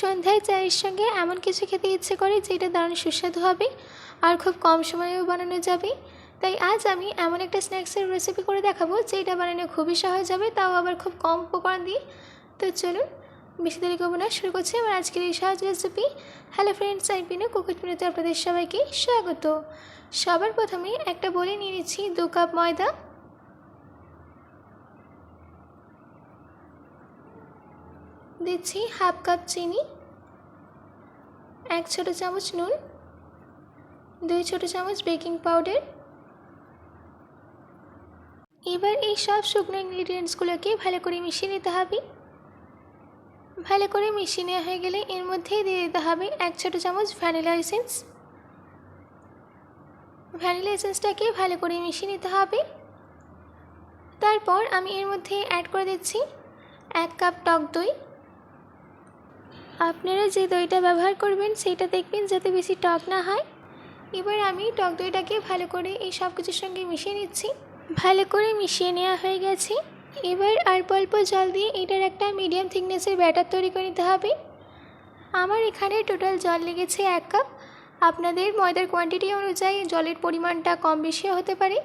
সন্ধ্যায় চায়ের সঙ্গে এমন কিছু খেতে ইচ্ছে করে যেটা দারুণ সুস্বাদু হবে আর খুব কম সময়েও বানানো যাবে। তাই আজ আমি এমন একটা স্ন্যাক্সের রেসিপি করে দেখাবো যেটা বানানো খুবই সহজ হবে, তাও আবার খুব কম উপকরণ দিয়ে। তো চলুন, বেশি দেরি করব না, শুরু করছি আমার আজকের এই সহজ রেসিপি হ্যালো ফ্রেন্ডস আমি পিনু কুকুর পিনুতে আপনাদের সবাইকে স্বাগত। সবার প্রথমে একটা বলে নিয়ে নিচ্ছি দু কাপ ময়দা। দিচ্ছি হাফ কাপ চিনি, এক ছোটো চামচ নুন, দুই ছোটো চামচ বেকিং পাউডার। এবার এই সব শুকনো ইনগ্রিডিয়েন্টসগুলোকে ভালো করে মিশিয়ে নিতে হবে। ভালো করে মিশিয়ে নেওয়া হয়ে গেলে এর মধ্যেই দিয়ে দিতে হবে এক ছোটো চামচ ভ্যানিলা এসেন্স ভ্যানিলা এসেন্সটাকে ভালো করে মিশিয়ে নিতে হবে। তারপর আমি এর মধ্যে অ্যাড করে দিচ্ছি এক কাপ টক দই। আপনারা যে দইটা ব্যবহার করবেন সেটা দেখবেন যাতে বেশি টক না হয়। এবার আমি টক দইটাকে ভালো করে এই সব কিছুর সঙ্গে মিশিয়ে নিচ্ছি। ভালো করে মিশিয়ে নেওয়া হয়ে গেছে। এবার অল্প অল্প জল দিয়ে এটার একটা মিডিয়াম থিকনেসের ব্যাটার তৈরি করে নিতে হবে। আমার এখানে টোটাল জল লেগেছে এক কাপ আপনাদের ময়দার কোয়ান্টিটি অনুযায়ী জলের পরিমাণটা কম বেশিও হতে পারে।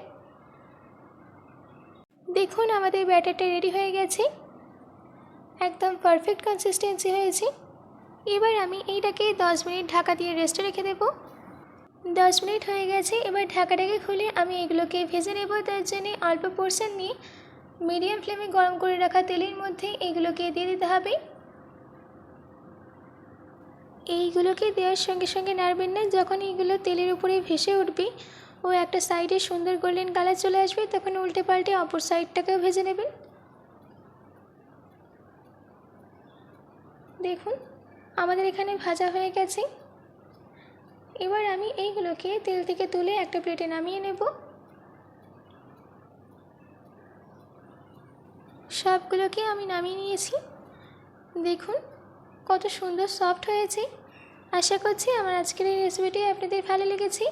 দেখুন, আমাদের ব্যাটারটা রেডি হয়ে গেছে। একদম পারফেক্ট কনসিস্টেন্সি হয়েছে। এবার আমি এইটাকে দশ মিনিট ঢাকা দিয়ে রেস্টে রেখে দেব। দশ মিনিট হয়ে গেছে, এবার ঢাকাটাকে খুলে আমি এগুলোকে ভেজে নেব। তার জন্যে অল্প পোর্শন নিয়ে মিডিয়াম ফ্লেমে গরম করে রাখা তেলের মধ্যে এগুলোকে দিয়ে দিতে হবে। এইগুলোকে দেওয়ার সঙ্গে সঙ্গে নাড়বেন না, যখন এইগুলো তেলের উপরে ভেসে উঠবে ও একটা সাইডে সুন্দর গোল্ডেন কালার চলে আসবে, তখন উল্টে পাল্টে অপর সাইডটাকেও ভেজে নেবেন। দেখুন আমাদের এখানে ভাজা হয়ে গেছে। এবার আমি এইগুলোকে তেল থেকে তুলে একটা প্লেটে নামিয়ে নেব। সবগুলোকে আমি নামিয়ে নিয়েছি। দেখুন কত সুন্দর সফট হয়েছে। আশা করছি আমার আজকের এই রেসিপিটি আপনাদের ভালো লেগেছে।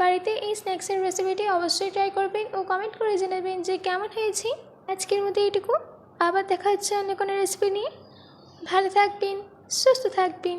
বাড়িতে এই স্ন্যাক্সের রেসিপিটি অবশ্যই ট্রাই করবেন ও কমেন্ট করে জানাবেন যে কেমন হয়েছে। আজকের মতো এইটুকু। আবার দেখা হচ্ছে অন্য কোনো রেসিপি নিয়ে। ভালো থাকবেন। সুস্থ থাকবেন